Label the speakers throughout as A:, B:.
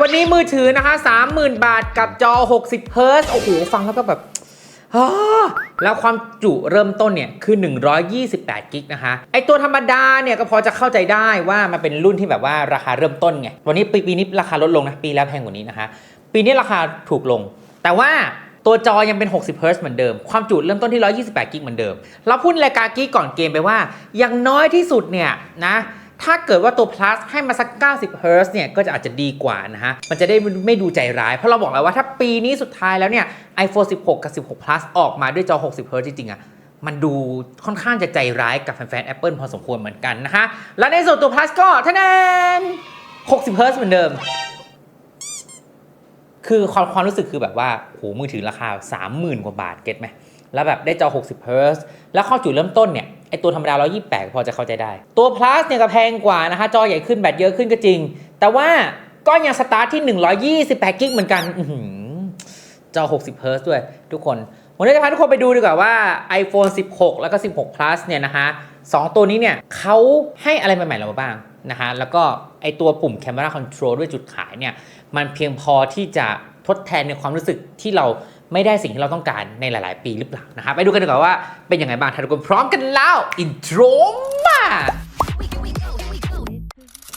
A: วันนี้มือถือนะคะ 30,000 บาทกับจอ 60เฮิร์ตโอ้โห ฟังแล้วก็แบบแล้วความจุเริ่มต้นเนี่ยคือ 128 กิกนะคะ ไอตัวธรรมดาเนี่ยก็พอจะเข้าใจได้ว่ามันเป็นรุ่นที่แบบว่าราคาเริ่มต้นไง วันนี้ปีปีนี้ราคาลดลงนะ ปีแล้วแพงกว่านี้นะคะ ปีนี้ราคาถูกลง แต่ว่าตัวจอยังเป็น 60เฮิร์ตเหมือนเดิม ความจุเริ่มต้นที่ 128 กิกเหมือนเดิม เราพูดรายการกี้ก่อนเกมไปว่า อย่างน้อยที่สุดเนี่ยนะ ถ้าเกิดว่าตัว plus ให้มาสัก 90 Hz เนี่ยก็จะอาจจะดีกว่านะฮะ มันจะได้ไม่ดูใจร้าย เพราะเราบอกแล้วว่าถ้าปีนี้สุดท้ายแล้วเนี่ย iPhone 16 กับ 16 plus ออกมาด้วยจอ 60 Hz จริงๆอะมันดูค่อนข้างจะใจร้ายกับแฟนๆ Apple พอสมควรเหมือนกันนะคะ และในส่วนตัว plus ก็ท่านน60 Hz เหมือนเดิม คือความความรู้สึกคือแบบว่าโหมือถือราคา 30,000 กว่าบาทเก็ตไหมแล้วแบบได้จอ 60 Hz แล้วข้าจุดเริ่มต้นเนี่ย อตัวธรรมดา 128 พอจะเข้าใจได้ ตัว plus เนี่ยก็แพงกว่านะคะจอใหญ่ขึ้นแบตเยอะขึ้นก็จริง แต่ว่าก็ยังสตาร์ทที่ 128 กิกเหมือนกันอื้อหือจอ 60 Hz ด้วยทุกคน วันนี้จะพาทุกคนไปดูดีกว่าว่า iPhone 16 แล้วก็ 16 plus เนี่ยนะคะสองตัวนี้เนี่ยเขาให้อะไรใหม่ๆเรามาบ้างนะคะแล้วก็ไอตัวปุ่ม Camera Control ด้วยจุดขายเนี่ยมันเพียงพอที่จะทดแทนในความรู้สึกที่เราไม่ได้สิ่งที่เราต้องการในหลาย ๆ ปีหรือเปล่านะครับไปดูกันดีกว่าว่าเป็นยังไงบ้างทุกคนพร้อมกันแล้วอินโทรมา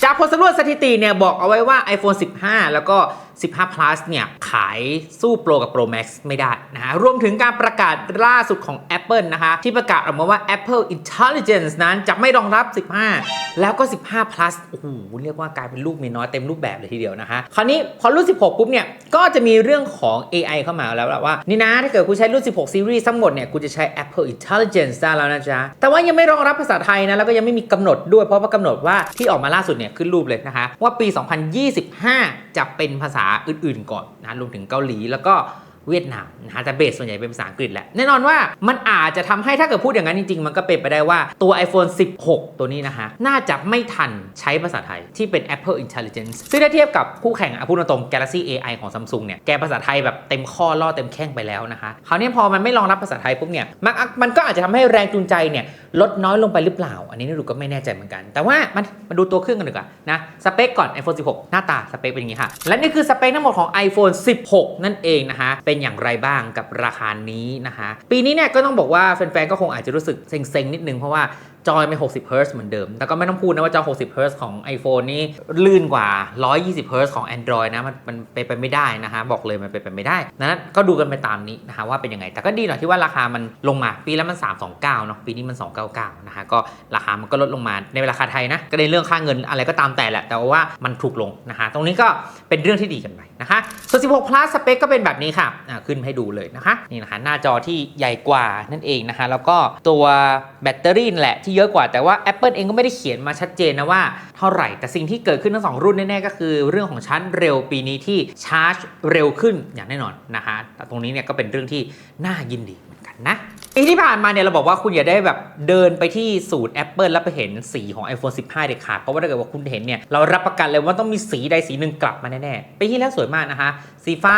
A: จากผลสำรวจสถิติเนี่ยบอกเอาไว้ว่า iPhone 15 แล้วก็ 15 plus เนี่ยขายสู้ Pro กับ Pro Max ไม่ได้นะฮะรวมถึงการประกาศล่าสุดของ Apple นะคะที่ประกาศออกมาว่า Apple Intelligence นั้นจะไม่รองรับ 15 แล้วก็ 15 plus โอ้โหเรียกว่ากลายเป็นลูกมีน้อยเต็มรูปแบบเลยทีเดียวนะคะคราวนี้พอรุ่น 16 ปุ๊บเนี่ยก็จะมีเรื่องของ AI เข้ามาแล้วแหละว่า นี่นะถ้าเกิดคุณใช้รุ่น 16 Series ทั้งหมดเนี่ยคุณจะใช้ Apple Intelligence ได้แล้วนะจ๊ะแต่ว่ายังไม่รองรับภาษาไทยนะแล้วก็ยังไม่มีกำหนดด้วยเพราะว่ากำหนดว่าที่ออกมาล่าสุดเนี่ยขึ้นรูปเลยนะคะว่าปี 2025 จะเป็นภาษาอื่นๆก่อนนะรวมถึงเกาหลี แล้วก็ เวียดนามนะฮะแต่เบสส่วนใหญ่เป็นภาษาอังกฤษแหละแน่นอนว่ามันอาจจะทำให้ถ้าเกิดพูดอย่างนั้นจริง ๆ มันก็เป็นไปได้ว่าตัว iPhone 16 ตัวนี้นะฮะน่าจะไม่ทันใช้ภาษาไทยที่เป็น Apple Intelligence ซึ่งถ้าเทียบกับคู่แข่งอพูดตรงๆ Galaxy AI ของ Samsung เนี่ยแกภาษาไทยแบบเต็มข้อล่อเต็มแข้งไปแล้วนะคะคราวนี้พอมันไม่รองรับภาษาไทยปุ๊บเนี่ยมันมันก็อาจจะทำให้แรงจูงใจเนี่ยลดน้อยลงไปหรือเปล่า อันนี้นี่ดูก็ไม่แน่ใจเหมือนกัน แต่ว่ามันมาดูตัวเครื่องกันดีกว่านะสเปคก่อน iPhone 16 หน้าตาสเปคเป็นอย่างนี้ค่ะ และนี่คือสเปคทั้งหมดของ iPhone 16 นั่นเองนะคะเป็นอย่างไรบ้างกับราคานี้นะคะปีนี้เนี่ยก็ต้องบอกว่าแฟนๆก็คงอาจจะรู้สึกเซ็งๆนิดนึงเพราะว่า จอเป็น60 Hz เหมือนเดิม แต่ก็ไม่ต้องพูดนะว่าจอ60 Hz ของ iPhone นี่ลื่นกว่า 120 Hz ของ Android นะ มันมันเป็นไปไม่ได้นะคะบอกเลยมันเป็นไปไม่ได้นั้นก็ดูกันไปตามนี้นะคะว่าเป็นยังไง แต่ก็ดีหน่อยที่ว่าราคามันลงมา ปีแล้วมัน 329 เนาะ ปีนี้มัน 299 นะคะก็ราคามันก็ลดลงมาในราคาไทยนะ ก็ในเรื่องค่าเงินอะไรก็ตามแต่แหละ แต่ว่ามันถูกลงนะคะตรงนี้ก็เป็นเรื่องที่ดีกันไปนะคะส่วน16 plus สเปคก็เป็นแบบนี้ค่ะอ่าขึ้นให้ดูเลยนะคะ นี่นะคะหน้าจอที่ใหญ่กว่านั่นเองนะคะแล้วก็ตัวแบตเตอรี่แหละที่เยอะกว่าแต่ว่า Apple เองก็ไม่ได้เขียนมาชัดเจนนะว่าเท่าไหร่ แต่สิ่งที่เกิดขึ้นทั้งสองรุ่นแน่ๆก็คือ เรื่องของชั้นเร็วปีนี้ที่ชาร์จเร็วขึ้นอย่างแน่นอนนะคะแต่ตรงนี้เนี่ยก็เป็นเรื่องที่น่ายินดีเหมือนกันนะ ปีที่ผ่านมาเนี่ยเราบอกว่าคุณอย่าได้แบบเดินไปที่สูตร Apple แล้วไปเห็นสีของ iPhone 15 เด็ดขาดเพราะว่าถ้าเกิดว่าคุณเห็นเนี่ยเรารับประกันเลยว่าต้องมีสีใดสีหนึ่งกลับมาแน่ๆปีที่แล้วสวยมากนะคะ สีฟ้า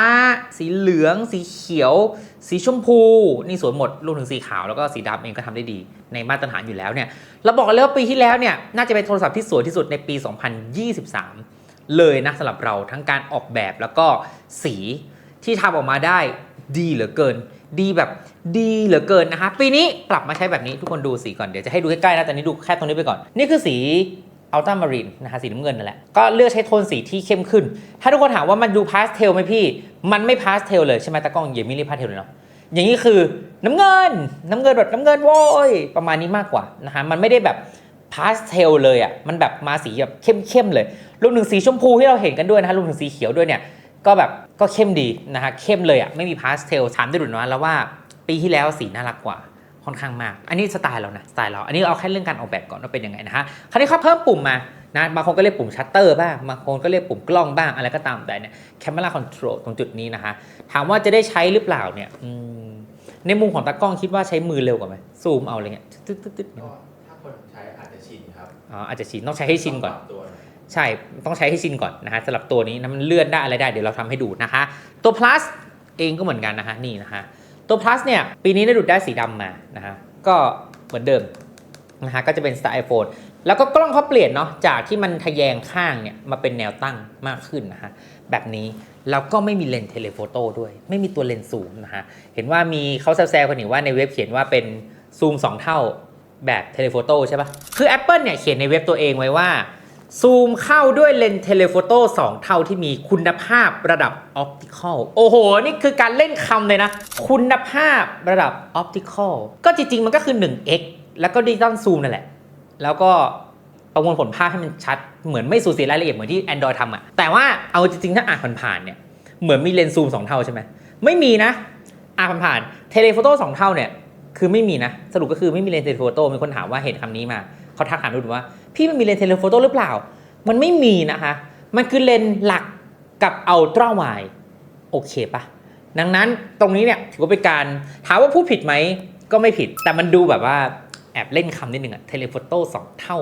A: สีเหลือง สีเขียว สีชมพู นี่สวยหมดรวมถึงสีขาวแล้วก็สีดำเองก็ทำได้ดีในมาตรฐานอยู่แล้วเนี่ยเราบอกกันเลยว่าปีที่แล้วเนี่ยน่าจะเป็นโทรศัพท์ที่สวยที่สุดในปี 2023 เลยนะสำหรับเราทั้งการออกแบบแล้วก็สีที่ทำออกมาได้ดีเหลือเกิน ดีแบบดีเหลือเกินนะคะ ปีนี้ปรับมาใช้แบบนี้ทุกคนดูสีก่อน เดี๋ยวจะให้ดูใกล้ๆนะแต่นี้ดูแค่ตรงนี้ไปก่อน นี่คือสีอัลต a ามารีนนะคะสีน้ำเงินนั่นแหละ ก็เลือกใช้โทนสีที่เข้มขึ้น ถ้าทุกคนถามว่ามันดูพาสเทลไหมพี่ มันไม่พาสเทลเลยใช่ไหมตากล้องอย่ามิเรียกพาสเทลเลยเนาะอย่างนี้คือน้ำเงิน น้ำเงินแบบน้ำเงินโว้ยประมาณนี้มากกว่านะคะมันไม่ได้แบบพาสเทลเลยอะมันแบบมาสีแบบเข้มๆเลยรวมถึงสีชมพูที่เราเห็นกันด้วยนะคะรวมถึงสีเขียวด้วยเนี่ย ก็แบบก็เข้มดีนะคะเข้มเลยอะไม่มีพาสเทลถามได้ดุนะแล้วว่าปีที่แล้วสีน่ารักกว่าค่อนข้างมาก อันนี้สไตล์เรานะสไตล์เราอันนี้เอาแค่เรื่องการออกแบบก่อนว่าเป็นยังไงนะคะคราวนี้เขาเพิ่มปุ่มมานะบางคนก็เรียกปุ่มชัตเตอร์บ้างบางคนก็เรียกปุ่มกล้องบ้างอะไรก็ตามแต่เนี่ย Camera Control ตรงจุดนี้นะคะถามว่าจะได้ใช้หรือเปล่าเนี่ยอืมในมุมของตากล้องคิดว่าใช้มือเร็วกว่าไหมซูมเอาอะไรเงี้ยตึ๊ดตึ๊ดตึ๊ด
B: ก็ถ้าคนใช้อาจจะชินครับ
A: อ๋ออาจจะชินต้องใช้ให้ชินก่อน ใช่ต้องใช้ให้ชินก่อนนะฮะสำหรับตัวนี้นะมันเลื่อนได้อะไรได้เดี๋ยวเราทำให้ดูนะคะ ตัว plus เองก็เหมือนกันนะคะนี่นะคะตัว plus เนี่ยปีนี้ได้ดูดได้สีดำมานะฮะก็เหมือนเดิมนะฮะก็จะเป็นสไตล์ iPhone แล้วก็กล้องเขาเปลี่ยนเนาะจากที่มันทะแยงข้างเนี่ยมาเป็นแนวตั้งมากขึ้นนะฮะแบบนี้แล้วก็ไม่มีเลนส์เทเลโฟโต้ด้วย ไม่มีตัวเลนส์ซูมนะฮะเห็นว่ามีเขาแซวๆกันอยู่ว่าในเว็บเขียนว่าเป็นซูม 2 เท่าแบบเทเลโฟโต้ใช่ปะคือ Apple เนี่ยเขียนในเว็บตัวเองไว้ว่า ซูมเข้าด้วยเลนส์เทเลโฟโต้2 เท่าที่มีคุณภาพระดับออปติคอลโอ้โห นี่คือการเล่นคำเลยนะ คุณภาพระดับออปติคอลก็จริง ๆ มันก็คือ 1x แล้วก็ดิจิตอลซูมนั่นแหละ แล้วก็ประมวลผลภาพให้มันชัด เหมือนไม่สูญเสียรายละเอียดเหมือนที่ Android ทำอะแต่ว่าเอาจริงๆ ถ้าอ่านผ่านๆเนี่ยเหมือนมีเลนส์ซูม 2 เท่าใช่ไหมไม่มีนะ อ่านผ่านๆเทเลโฟโต้2เท่าเนี่ยคือไม่มีนะ สรุปก็คือไม่มีเลนส์เทเลโฟโต้มีคนถามว่าเห็นคำนี้มาเขาทักถามดูว่า พี่มันมีเลนส์เทเลโฟโต้หรือเปล่า มันไม่มีนะคะ มันคือเลนส์หลักกับอัลตร้าไวโอเคปะดังนั้นตรงนี้เนี่ยถือว่าเป็นการถามว่าพูดผิดไหมก็ไม่ผิด แต่มันดูแบบว่าแอบเล่นคำนิดนึงอะเทเลโฟโต้สองเท่า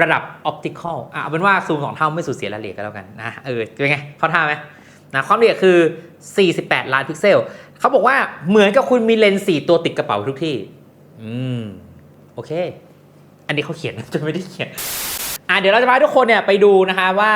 A: ระดับออปติคอลอะเอาเป็นว่าซูมสองเท่าไม่สูญเสียรายละเอียดก็แล้วกันนะเออเป็นไงเข้าท่าไหมนะความละเอียดคือ 48 ล้านพิกเซลเขาบอกว่าเหมือนกับคุณมีเลนส์4ตัวติดกระเป๋าทุกที่ อืม โอเค อันนี้เขาเขียนจะไม่ได้เขียนอะเดี๋ยวเราจะพาทุกคนเนี่ยไปดูนะคะว่า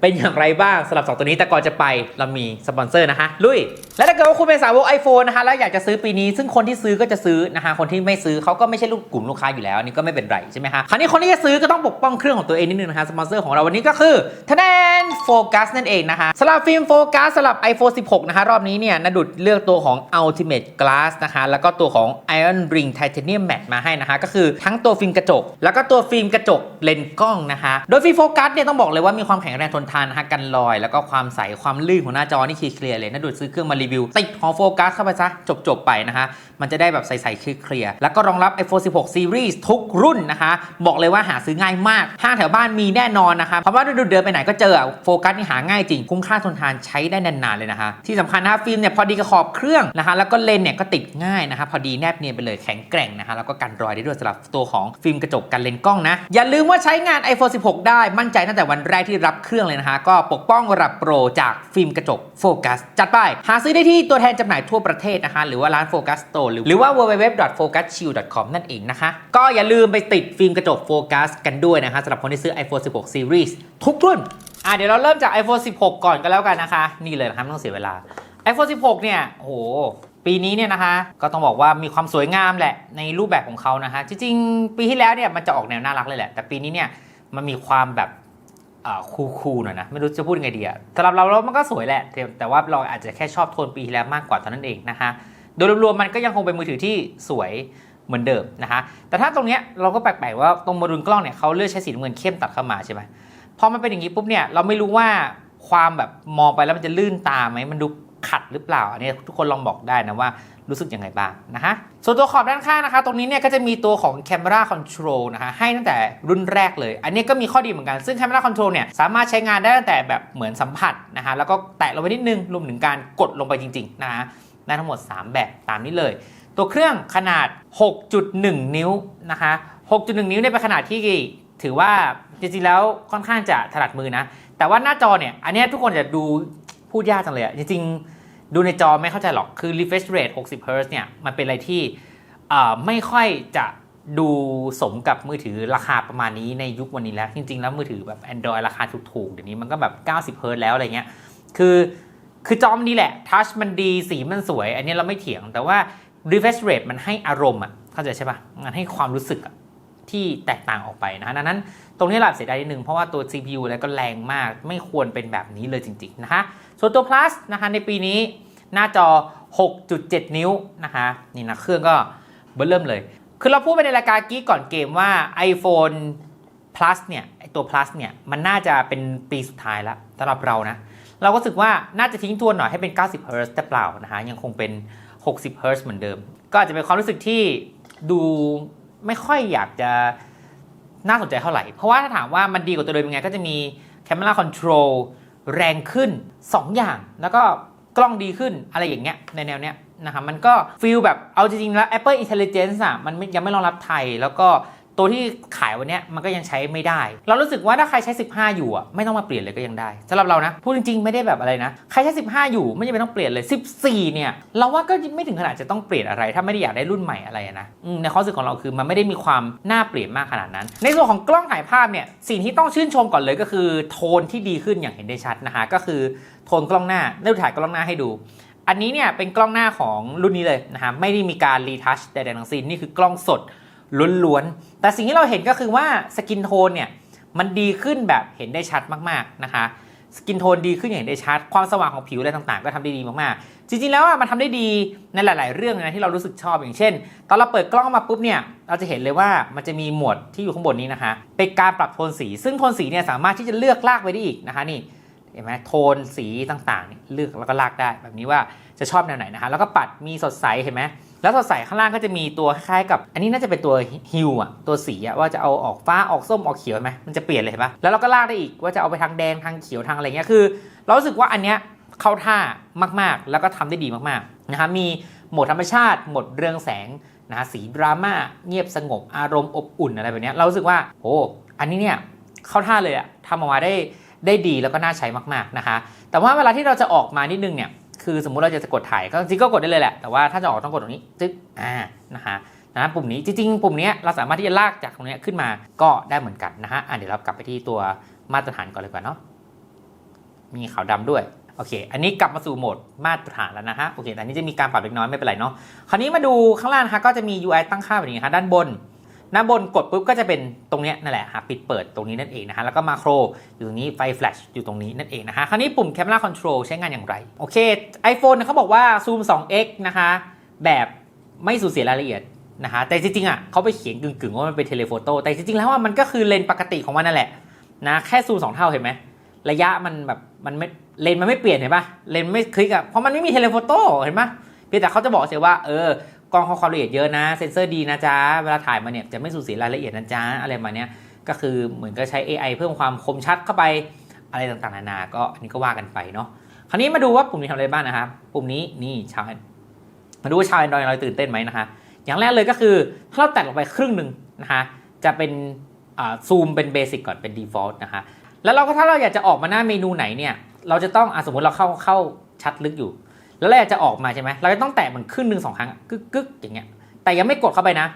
A: เป็นอย่างไรบ้างสำหรับสองตัวนี้แต่ก่อนจะไปเรามีสปอนเซอร์นะคะลุย และถ้าเกิดว่าคุณเป็นสาวก iPhone นะคะแล้วอยากจะซื้อปีนี้ ซึ่งคนที่ซื้อก็จะซื้อนะคะคนที่ไม่ซื้อเขาก็ไม่ใช่ลูกกลุ่มลูกค้าอยู่แล้วนนี้ก็ไม่เป็นไรใช่ไหมคะคราวนี้คนที่จะซื้อก็ต้องปกป้องเครื่องของตัวเองนิดนึงนะคะสปอนเซอร์ของเราวันนี้ก็คือทแนนโฟกัสนั่นเองนะคะสำหรับฟิล์มโฟกัสสำหรับ iPhone 16 นะคะรอบนี้เนี่ยนดุดเลือกตัวของ Ultimate Glass นะคะแล้วก็ตัวของ Iron Ring Titanium Matte มาให้นะคะก็คือทั้งตัวฟิล์มกระจก แล้วก็ตัวฟิล์มกระจกเลนส์กล้องนะคะโดยฟิล์มโฟกัสเนี่ยต้องบอกเลยว่ามีความแข็งแรงทนทานนะคะกันรอย แล้วก็ความใสความลื่นของหน้าจอนี่คือเคลียร์เลยนดูดซื้อเครื่องมารีวิว ติดหอโฟกัสเข้าไปซะ จบ ๆ ไปนะคะมันจะได้แบบใสๆคือเคลียร์แล้วก็รองรับ iPhone 16 Series ทุกรุ่นนะคะ บอกเลยว่าหาซื้อง่ายมาก ห้างแถวบ้านมีแน่นอนนะคะเพราะว่าดูเดินไปไหนก็เจออะโฟกัสนี่หาง่ายจริง คุ้มค่าทนทานใช้ได้นานๆเลยนะคะ ที่สำคัญนะฟิล์มเนี่ยพอดีกับขอบเครื่องนะคะแล้วก็เลนเนี่ยก็ติดง่ายนะคะพอดีแนบเนียนไปเลยแข็งแกร่งนะคะแล้วก็กันรอยได้ด้วยสำหรับตัวของฟิล์มกระจกกันเลนส์กล้องนะอย่าลืมว่าใช้งาน iPhone 16 ได้มั่นใจตั้งแต่วันแรกที่รับเครื่องเลยนะคะก็ปกป้องระดับโปรจากฟิล์มกระจกโฟกัสจัดไปหาซื้อได้ที่ตัวแทนจำหน่ายทั่วประเทศนะคะ หรือว่าร้านโฟกัสโตร์หรือว่า www.focuschill.com นั่นเองนะคะ ก็อย่าลืมไปติดฟิล์มกระจกโฟกัสกันด้วยนะคะสำหรับคนที่ซื้อ iPhone 16 Series ทุกรุ่นอะเดี๋ยวเราเริ่มจาก iPhone 16 ก่อนกันแล้วกันนะคะ นี่เลยนะครับไม่ต้องเสียเวลา iPhone 16 เนี่ยโหปีนี้เนี่ยนะคะ ก็ต้องบอกว่ามีความสวยงามแหละในรูปแบบของเขานะคะ จริงๆ ปีที่แล้วเนี่ยมันจะออกแนวน่ารักเลยแหละ แต่ปีนี้เนี่ยมันมีความแบบ คูลๆหน่อยนะ ไม่รู้จะพูดยังไงดีอะสำหรับเราแล้วมันก็สวยแหละแต่แต่ว่าเราอาจจะแค่ชอบโทนปีที่แล้วมากกว่าเท่านั้นเองนะคะ โดยรวมๆมันก็ยังคงเป็นมือถือที่สวยเหมือนเดิมนะคะ แต่ถ้าตรงเนี้ยเราก็แปลกๆว่าตรงโมดูลกล้องเนี่ยเขาเลือกใช้สีน้ำเงินเข้มตัดเข้ามาใช่ไหมพอมันเป็นอย่างนี้ปุ๊บเนี่ยเราไม่รู้ว่าความแบบมองไปแล้วมันจะลื่นตาไหมมันดู ขัดหรือเปล่า อันนี้ทุกคนลองบอกได้นะว่ารู้สึกยังไงบ้างนะฮะ ส่วนตัวขอบด้านข้างนะคะ ตรงนี้เนี่ยก็จะมีตัวของ Camera Control นะคะให้ตั้งแต่รุ่นแรกเลย อันนี้ก็มีข้อดีเหมือนกัน ซึ่ง Camera Control เนี่ยสามารถใช้งานได้ตั้งแต่แบบเหมือนสัมผัสนะคะแล้วก็แตะลงไปนิดนึงรวมถึงการกดลงไปจริงๆนะฮะได้ทั้งหมด 3 แบบตามนี้เลย ตัวเครื่องขนาด 6.1 นิ้วนะคะ6.1 นิ้วเนี่ยเป็นขนาดที่ถือว่าจริงๆแล้วค่อนข้างจะถนัดมือนะแต่ว่าหน้าจอเนี่ยอันนี้ทุกคนจะดู พูดยากจังเลยอะจริงๆ ดูในจอไม่เข้าใจหรอก คือ refresh rate 60 Hz เนี่ย มันเป็นอะไรที่ไม่ค่อยจะดูสมกับมือถือราคาประมาณนี้ในยุควันนี้แล้ว จริง ๆ แล้วมือถือแบบ Android ราคาถูกๆ เดี๋ยวนี้มันก็แบบ 90 Hz แล้วอะไรเงี้ย คือคือจอมนดีแหละ ทัชมันดี สีมันสวย อันนี้เราไม่เถียง แต่ว่า refresh rate มันให้อารมณ์อะ เข้าใจใช่ปะมันให้ความรู้สึกอะ ที่แตกต่างออกไปนะดังนั้นตรงนี้หละเสียดายนิดนึงเพราะว่าตัว CPU แล้วก็แรงมากไม่ควรเป็นแบบนี้เลยจริงๆนะคะส่วนตัว plus นะคะในปีนี้หน้าจอ 6.7 นิ้วนะคะนี่นะเครื่องก็เบิ่มเริ่มเลย คือเราพูดไปในรายการกี้ก่อนเกมว่า iPhone plus เนี่ยไอตัว plus เนี่ยมันน่าจะเป็นปีสุดท้ายแล้วสำหรับเรานะเราก็รู้สึกว่าน่าจะทิ้งทวนหน่อยให้เป็น 90 Hz แต่เปล่านะฮะยังคงเป็น 60 Hz เหมือนเดิม ก็อาจจะเป็นความรู้สึกที่ดู ไม่ค่อยอยากจะน่าสนใจเท่าไหร่ เพราะว่าถ้าถามว่ามันดีกว่าตัวเดิมยังไงก็จะมี Camera Control แรงขึ้น 2 อย่าง แล้วก็กล้องดีขึ้นอะไรอย่างเงี้ยในแนวเนี้ยนะครับมันก็ฟีลแบบเอาจริงๆแล้ว Apple Intelligence อะมันยังไม่รองรับไทยแล้วก็ ตัวที่ขายวันนี้มันก็ยังใช้ไม่ได้ เรารู้สึกว่าถ้าใครใช้ 15 อยู่อะไม่ต้องมาเปลี่ยนเลยก็ยังได้สำหรับเรานะพูดจริงๆไม่ได้แบบอะไรนะใครใช้ 15 อยู่ไม่จำเป็นต้องเปลี่ยนเลย 14 เนี่ยเราว่าก็ไม่ถึงขนาดจะต้องเปลี่ยนอะไร ถ้าไม่ได้อยากได้รุ่นใหม่อะไรนะในข้อสึกของเราคือมันไม่ได้มีความน่าเปลี่ยนมากขนาดนั้น ในส่วนของกล้องถ่ายภาพเนี่ยสิ่งที่ต้องชื่นชมก่อนเลยก็คือ โทนที่ดีขึ้นอย่างเห็นได้ชัดนะคะก็คือโทนกล้องหน้าได้ถ่ายกล้องหน้าให้ดูอันนี้เนี่ยเป็นกล้องหน้าของรุ่นนี้เลยนะฮะไม่ได้มีการรีทัชใดๆทั้งสิ้นนี่คือกล้องสด ล้วนๆ แต่สิ่งที่เราเห็นก็คือว่าสกินโทนเนี่ยมันดีขึ้นแบบเห็นได้ชัดมากๆนะคะสกินโทนดีขึ้นอย่างเห็นได้ชัด ความสว่างของผิวอะไรต่างๆ ก็ทำได้ดีมากๆ จริงๆ แล้วอะมันทำได้ดีในหลาย ๆ เรื่องนะที่เรารู้สึกชอบอย่างเช่น ตอนเราเปิดกล้องมาปุ๊บเนี่ยเราจะเห็นเลยว่ามันจะมีหมวดที่อยู่ข้างบนนี้นะคะเป็นการปรับโทนสี ซึ่งโทนสีเนี่ยสามารถที่จะเลือกลากไปได้อีกนะคะนี่เห็นไหมโทนสีต่างๆเลือกแล้วก็ลากได้แบบนี้ว่าจะชอบแนวไหนนะคะแล้วก็ปัดมีสดใสเห็นไหม แล้วสดใสข้างล่างก็จะมีตัวคล้ายๆกับ อันนี้น่าจะเป็นตัวฮิวอะตัวสีอะว่าจะเอาออกฟ้าออกส้มออกเขียวไหมมันจะเปลี่ยนเลยเห็นปะแล้วเราก็ลากได้อีกว่าจะเอาไปทางแดงทางเขียวทางอะไรเงี้ยคือ เรารู้สึกว่าอันเนี้ยเข้าท่ามากๆ แล้วก็ทำได้ดีมากๆนะคะมีโหมดธรรมชาติโหมดเรืองแสงนะสีดราม่าเงียบสงบอารมณ์อบอุ่นอะไรแบบเนี้ยเรารู้สึกว่าโอ้อันนี้เนี่ยเข้าท่าเลยอะทำออกมาได้ได้ดีแล้วก็น่าใช้มากๆนะคะ แต่ว่าเวลาที่เราจะออกมานิดนึงเนี่ย คือสมมุติเราจะกดถ่ายก็จริงก็กดได้เลยแหละ แต่ว่าถ้าจะออกต้องกดตรงนี้จึ๊กอ่านะคะนะปุ่มนี้จริงๆ ปุ่มนี้เราสามารถที่จะลากจากตรงนี้ขึ้นมาก็ได้เหมือนกันนะฮะอะเดี๋ยวเรากลับไปที่ตัวมาตรฐานก่อนเลยก่อนเนาะมีขาวดำด้วยโอเค อันนี้กลับมาสู่โหมดมาตรฐานแล้วนะฮะ โอเค แต่อันนี้จะมีการปรับเล็กน้อยไม่เป็นไรเนาะ คราวนี้มาดูข้างล่างนะคะก็จะมี UI ตั้งค่าแบบนี้นะคะด้านบน หน้าบนกดปุ๊บก็จะเป็นตรงเนี้ยนั่นแหละฮะปิดเปิดตรงนี้นั่นเองนะฮะแล้วก็มาโครอยู่ตรงนี้ไฟแฟลชอยู่ตรงนี้นั่นเองนะฮะคราวนี้ปุ่ม Camera Control ใช้งานอย่างไร โอเค iPhone เนี่ยเขาบอกว่าซูม 2x นะคะแบบไม่สูญเสียรายละเอียดนะคะแต่จริงๆอะเขาไปเขียนกึ่งๆว่ามันเป็นเทเลโฟโต้แต่จริงๆแล้วว่ามันก็คือเลนส์ปกติของมันนั่นแหละนะแค่ซูมสองเท่าเห็นไหมระยะมันแบบมันไม่เลนส์มันไม่เปลี่ยนเห็นปะเลนส์ไม่คลิกอะเพราะมันไม่มีเทเลโฟโต้เห็นปะเพียงแต่เขาจะบอกเฉยว่าเออ กล้องเขาความละเอียดเยอะนะ เซนเซอร์ดีนะจ๊ะ เวลาถ่ายมาเนี่ยจะไม่สูญเสียรายละเอียดนะจ๊ะ อะไรมาเนี้ย ก็คือเหมือนก็ใช้ AI เพิ่มความคมชัดเข้าไป อะไรต่างๆ นานา ก็อันนี้ก็ว่ากันไปเนาะ คราวนี้มาดูว่าปุ่มนี้ทำอะไรบ้างนะครับ ปุ่มนี้นี่ชาวมาดูว่าชาว Android เราตื่นเต้นไหมนะคะ อย่างแรกเลยก็คือถ้าเราแตะลงไปครึ่งหนึ่งนะคะ จะเป็นซูมเป็นเบสิกก่อนเป็น default นะคะ แล้วเราก็ถ้าเราอยากจะออกมาหน้าเมนูไหนเนี่ย เราจะต้องอสมมติเราเข้าเข้าชัดลึกอยู่ แล้วเราอยากจะออกมาใช่ไหมเราจะต้องแตะมันครึ่งหนึ่งสองครั้งกึกกึกอย่างเงี้ยแต่ยังไม่กดเข้าไปนะ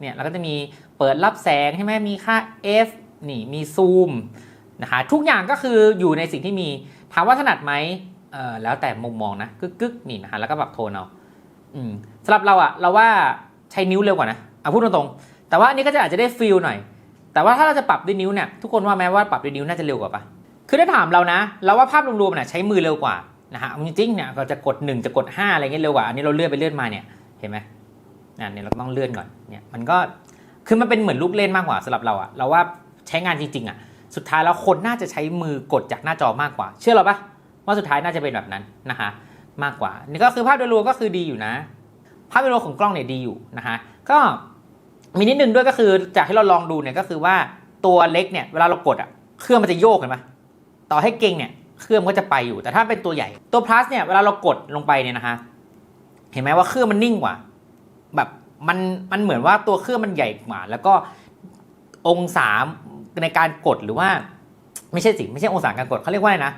A: เนี่ยเราก็จะมีเปิดรับแสงใช่ไหมมีค่า f นี่มีซูมนะคะทุกอย่างก็คืออยู่ในสิ่งที่มีถามว่าถนัดไหมเออแล้วแต่มุมมองนะกึกกึกนี่นะคะแล้วก็ปรับโทนเอาอืมสำหรับเราอะเราว่าใช้นิ้วเร็วกว่านะเอาพูดตรงๆแต่ว่าอันนี้ก็จะอาจจะได้ฟีลหน่อย แต่ว่าถ้าเราจะปรับด้วยนิ้วเนี่ยทุกคนว่าแม้ว่าปรับด้วยนิ้วน่าจะเร็วกว่าปะคือถ้าถามเรานะ เราว่าภาพรวมๆเนี่ยใช้มือเร็วกว่า นะฮะจริงๆเนี่ยก็จะกด 1 จะกด 5 อะไรเงี้ยเร็วกว่าอันนี้เราเลื่อนไปเลื่อนมาเนี่ยเห็นไหมอะเนี่ยเราต้องเลื่อนก่อนเนี่ยมันก็คือมันเป็นเหมือนลูกเล่นมากกว่าสำหรับเราอะเราว่าใช้งานจริงๆอะสุดท้ายแล้วคนน่าจะใช้มือกดจากหน้าจอมากกว่า เชื่อเราปะว่าสุดท้ายน่าจะเป็นแบบนั้นนะคะมากกว่า นี่ก็คือภาพโดยรวมก็คือดีอยู่นะ ภาพโดยรวมของกล้องเนี่ยดีอยู่นะคะก็มีนิดนึงด้วยก็คือจากที่เราลองดูเนี่ยก็คือว่าตัวเล็กเนี่ยเวลาเรากดอะเครื่องมันจะโยกเห็นไหมต่อให้เก่งเนี่ย เครื่องก็จะไปอยู่ แต่ถ้าเป็นตัวใหญ่ ตัว plus เนี่ยเวลาเรากดลงไปเนี่ยนะคะ เห็นไหมว่าเครื่องมันนิ่งกว่า แบบมันมันเหมือนว่าตัวเครื่องมันใหญ่กว่า แล้วก็องศาในการกดหรือว่า ไม่ใช่สิไม่ใช่องศาการกดเขาเรียกว่าอะไรนะ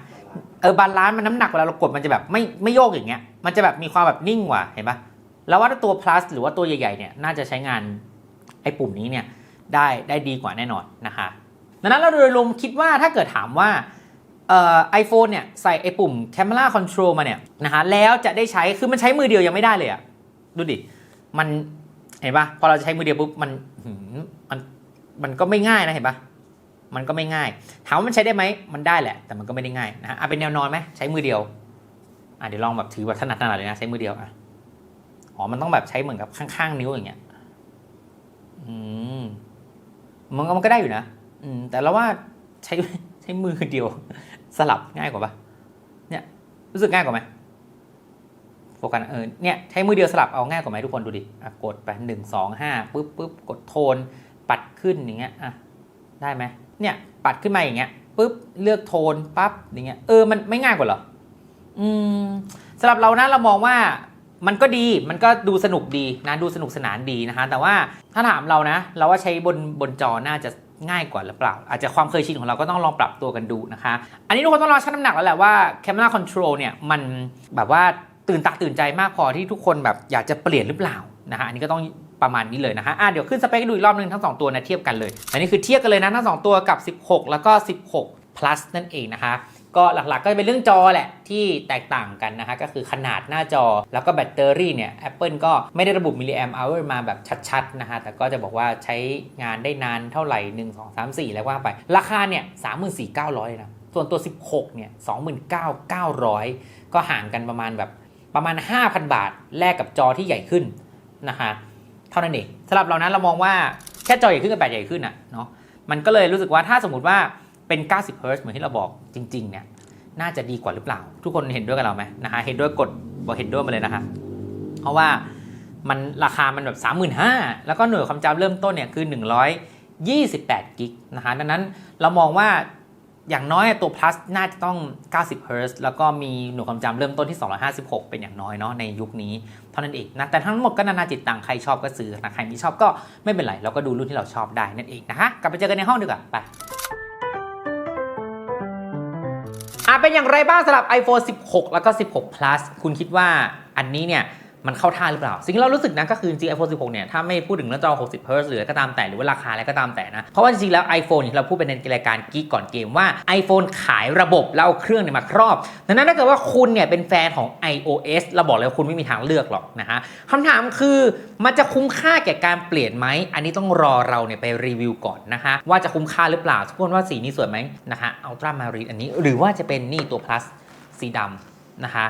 A: เออบาลานซ์มันน้ำหนักเวลาเรากดมันจะแบบไม่ไม่โยกอย่างเงี้ย มันจะแบบมีความแบบนิ่งกว่าเห็นปะแล้วว่าถ้าตัว plus หรือว่าตัวใหญ่ๆเนี่ยน่าจะใช้งานไอ้ปุ่มนี้เนี่ยได้ได้ดีกว่าแน่นอนนะคะดังนั้นเราโดยรวมคิดว่าถ้าเกิดถามว่า ไอโฟนเนี่ยใส่ไอปุ่ม Camera Control มาเนี่ยนะฮะแล้วจะได้ใช้คือมันใช้มือเดียวยังไม่ได้เลยอะดูดิ มันเห็นปะพอเราใช้มือเดียวปุ๊บมันมันมันก็ไม่ง่ายนะเห็นปะมันก็ไม่ง่ายถามว่ามันใช้ได้ไหมมันได้แหละ แต่มันก็ไม่ได้ง่ายนะฮะอะเป็นแนวนอนไหมใช้มือเดียวอะเดี๋ยวลองแบบถือแบบถนัดถนัดเลยนะใช้มือเดียวอะอ๋อมันต้องแบบใช้เหมือนกับข้างๆนิ้วอย่างเงี้ยอืมมันก็มันก็ได้อยู่นะอืมแต่เราว่าใช้ใช้มือเดียว สลับง่ายกว่าปะเนี่ยรู้สึกง่ายกว่าไหมโฟกัสเออเนี่ยใช้มือเดียวสลับเอาง่ายกว่าไหมทุกคนดูดิอะกดไปหนึ่งสองห้าปุ๊บปุ๊บกดโทน ปัดขึ้นอย่างเงี้ยอะได้ไหมเนี่ยปัดขึ้นมาอย่างเงี้ยปุ๊บเลือกโทนปั๊บอย่างเงี้ยเออมันไม่ง่ายกว่าเหรออืมสำหรับเรานะเรามองว่ามันก็ดีมันก็ดูสนุกดีนะดูสนุกสนานดีนะคะแต่ว่าถ้าถามเรานะ เราว่าใช้บนบนจอน่าจะ ง่ายกว่าหรือเปล่า อาจจะความเคยชินของเราก็ต้องลองปรับตัวกันดูนะคะ อันนี้ทุกคนต้องลองชั่งน้ำหนักแล้วแหละว่า Camera Control เนี่ยมันแบบว่าตื่นตาตื่นใจมากพอที่ทุกคนแบบอยากจะเปลี่ยนหรือเปล่านะฮะอันนี้ก็ต้องประมาณนี้เลยนะฮะอะเดี๋ยวขึ้นสเปคดูอีกรอบนึงทั้งสองตัวนะเทียบกันเลย อันนี้คือเทียบกันเลยนะทั้งสองตัวกับ 16 แล้วก็ 16 plus นั่นเองนะคะ ก็หลักๆก็จะเป็นเรื่องจอแหละที่แตกต่างกันนะคะก็คือขนาดหน้าจอแล้วก็แบตเตอรี่เนี่ย Apple ก็ไม่ได้ระบุมิลลิแอมป์เอามาแบบชัดๆนะคะแต่ก็จะบอกว่าใช้งานได้นานเท่าไหร่ 1 2 3 4 แล้วว่าไป ราคาเนี่ย34,900เลยนะส่วนตัว 16เนี่ย29,900 ก็ห่างกันประมาณแบบประมาณ 5,000 บาทแลกกับจอที่ใหญ่ขึ้นนะคะเท่านั้นเองสำหรับเรานั้นเรามองว่าแค่จอใหญ่ขึ้นกับแบตใหญ่ขึ้นอะเนาะมันก็เลยรู้สึกว่าถ้าสมมติว่า เป็น 90 Hz เหมือนที่เราบอกจริงๆเนี่ยน่าจะดีกว่าหรือเปล่า ทุกคนเห็นด้วยกับเราไหมนะฮะเห็นด้วยกดบอกเห็นด้วยมาเลยนะคะเพราะว่ามันราคามันแบบ35,000แล้วก็หน่วยความจำเริ่มต้นเนี่ยคือ 128 กิกนะฮะดังนั้นเรามองว่าอย่างน้อยตัว plus น่าจะต้อง 90 Hz แล้วก็มีหน่วยความจำเริ่มต้นที่ 256 เป็นอย่างน้อยเนาะในยุคนี้เท่านั้นเองนะ แต่ทั้งหมดก็นานาจิตตังใครชอบก็ซื้อนะ ใครไม่ชอบก็ไม่เป็นไร เราก็ดูรุ่นที่เราชอบได้นั่นเองนะคะ กลับไปเจอกันในห้องดีกว่า ไป อะเป็นอย่างไรบ้างสำหรับ iPhone 16 แล้วก็ 16 plus คุณคิดว่าอันนี้เนี่ย มันเข้าท่าหรือเปล่า สิ่งที่เรารู้สึกนะก็คือจริง iPhone 16 เนี่ย ถ้าไม่พูดถึงหน้าจอ 60 Hz หรืออะไรก็ตามแต่หรือว่าราคาอะไรก็ตามแต่นะ เพราะว่าจริงๆแล้ว iPhone ที่เราพูดไปในรายการกีก่อนเกมว่า iPhone ขายระบบแล้วเอาเครื่องเนี่ยมาครอบดังนั้นถ้าเกิดว่าคุณเนี่ยเป็นแฟนของ iOS เราบอกเลยว่าคุณไม่มีทางเลือกหรอกนะฮะคำถามคือมันจะคุ้มค่าแก่การเปลี่ยนไหมอันนี้ต้องรอเราเนี่ยไปรีวิวก่อนนะคะว่าจะคุ้มค่าหรือเปล่าทุกคนว่าสีนี้สวยไหมนะคะอัลตร้ามารีอันนี้หรือว่าจะเป็นนี่ตัว plus สีดำนะคะ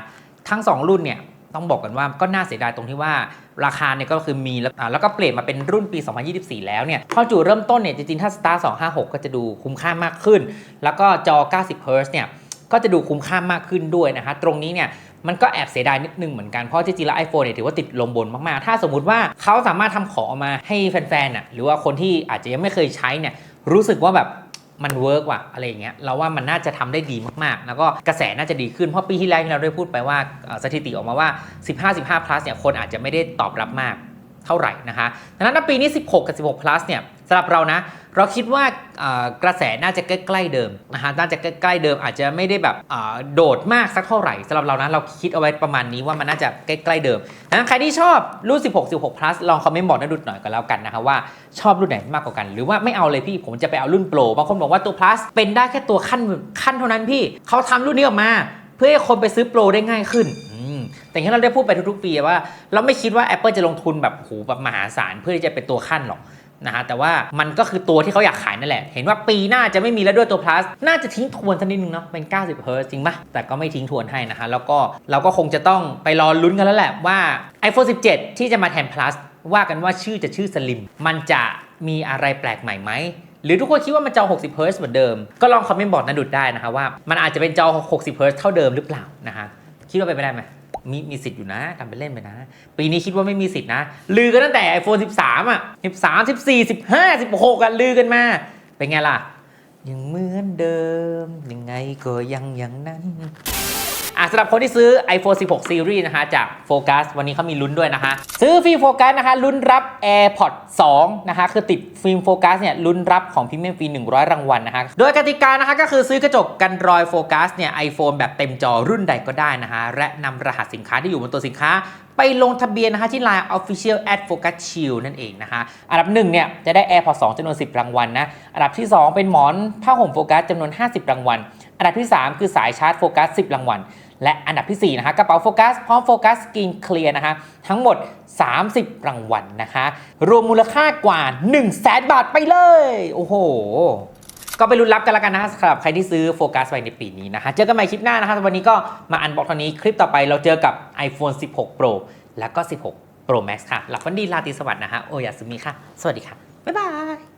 A: ทั้ง 2 รุ่นเนี่ย ต้องบอกกันว่าก็น่าเสียดายตรงที่ว่าราคาเนี่ยก็คือมีแล้วแล้วก็เปลี่ยนมาเป็นรุ่นปี 2024 แล้วเนี่ยข้อจูเริ่มต้นเนี่ยจริงๆ ถ้า Star 256 ก็จะดูคุ้มค่ามากขึ้น แล้วก็จอ 90 Hz เนี่ยก็จะดูคุ้มค่ามากขึ้นด้วยนะคะตรงนี้เนี่ยมันก็แอบเสียดายนิดนึงเหมือนกัน เพราะจริงๆแล้ว iPhone เนี่ยถือว่าติดลมบนมากๆ ถ้าสมมุติว่าเขาสามารถทำของออกมาให้แฟนๆน่ะหรือว่าคนที่อาจจะยังไม่เคยใช้เนี่ยรู้สึกว่าแบบ มันเวิร์กว่ะอะไรอย่างเงี้ยเราว่ามันน่าจะทำได้ดีมากๆ แล้วก็กระแสน่าจะดีขึ้น เพราะปีที่แล้วที่เราได้พูดไปว่าสถิติออกมาว่า 15 15 plus เนี่ยคนอาจจะไม่ได้ตอบรับมากเท่าไหร่นะคะดังนั้นปีนี้ 16 กับ 16 plus เนี่ย สำหรับเรานะ เราคิดว่ากระแสน่าจะใกล้ๆเดิมนะฮะน่าจะใกล้ๆเดิม อาจจะไม่ได้แบบโดดมากสักเท่าไหร่สำหรับเรานะเราคิดเอาไว้ประมาณนี้ว่ามันน่าจะใกล้ๆเดิมนะใครที่ชอบรุ่น 16 16 plus ลองคอมเมนต์บอกนะดุดหน่อยก็แล้วกันนะคะว่าชอบรุ่นไหนมากกว่ากัน หรือว่าไม่เอาเลยพี่ผมจะไปเอารุ่นโปรบางคนบอกว่าตัว plus เป็นได้แค่ตัวขั้นขั้นเท่านั้นพี่เขาทำรุ่นนี้ออกมา เพื่อให้คนไปซื้อโปรได้ง่ายขึ้นแต่ที่เราได้พูดไปทุกๆปีว่า เราไม่คิดว่า Apple จะลงทุนแบบโหแบบมหาศาลเพื่อที่จะเป็นตัวขั้นหรอก นะฮะแต่ว่ามันก็คือตัวที่เขาอยากขายนั่นแหละ เห็นว่าปีหน้าจะไม่มีแล้วด้วยตัว plus น่าจะทิ้งทวนสักนิดนึงเนาะเป็น 90 Hz จริงปะแต่ก็ไม่ทิ้งทวนให้นะฮะแล้วก็เราก็คงจะต้องไปรอลุ้นกันแล้วแหละว่า iPhone 17 ที่จะมาแทน plus ว่ากันว่าชื่อจะชื่อ Slim มันจะมีอะไรแปลกใหม่ไหมหรือทุกคนคิดว่ามันจอ 60 Hz เหมือนเดิม ก็ลองคอมเมนต์บอกนันดุดได้นะคะว่า มันอาจจะเป็นจอ 60 Hz เท่าเดิมหรือเปล่านะฮะคิดว่าเป็นไปได้ไหม มีมีสิทธิ์อยู่นะทำเป็นเล่นไปนะ ปีนี้คิดว่าไม่มีสิทธิ์นะ ลือกันตั้งแต่ iPhone 13 อะ 13 14 15 16อะลือกันมา เป็นไงล่ะ ยังเหมือนเดิม ยังไงก็ยังอย่างนั้น อะสำหรับคนที่ซื้อ iPhone 16 Series นะคะจากโฟกัสวันนี้เขามีลุ้นด้วยนะคะซื้อฟรีโฟกัสนะคะลุ้นรับ AirPods 2นะคะคือติดฟิล์มโฟกัสเนี่ยลุ้นรับของพรีเมียมฟรี100 รางวัลนะคะโดยกติกานะคะก็คือซื้อกระจกกันรอยโฟกัสเนี่ย iPhone แบบเต็มจอรุ่นใดก็ได้นะคะและนำรหัสสินค้าที่อยู่บนตัวสินค้าไปลงทะเบียนนะคะที่ Line Official at Focus Shield นั่นเองนะคะ อันดับ1เนี่ยจะได้ AirPods 2จำนวน 10 รางวัลนะอันดับที่ 2 เป็นหมอนผ้าห่มโฟกัสจำนวน 50 รางวัล อันดับที่ 3 คือสายชาร์จโฟกัส 10 รางวัล และอันดับที่4นะคะกระเป๋าโฟกัสพร้อมโฟกัสกรีนเคลียร์นะคะทั้งหมด 30 รางวัลนะคะ รวมมูลค่ากว่า 1 0 0 0 0แสนบาทไปเลย โอ้โห ก็ไปลุ้นรับกันแล้วกันนะคะสำหรับใครที่ซื้อโฟกัสไว้ในปีนี้นะคะเจอกันใหม่คลิปหน้านะคะวันนี้ก็มาอันบอกเท่านี้คลิปต่อไปเราเจอกับ iPhone 16 Pro แล้วก็ 16 Pro Max ค่ะ หลับฝันดีราตรีสวัสดิ์นะฮะโอยาสุมิค่ะ สวัสดีค่ะ บ๊ายบาย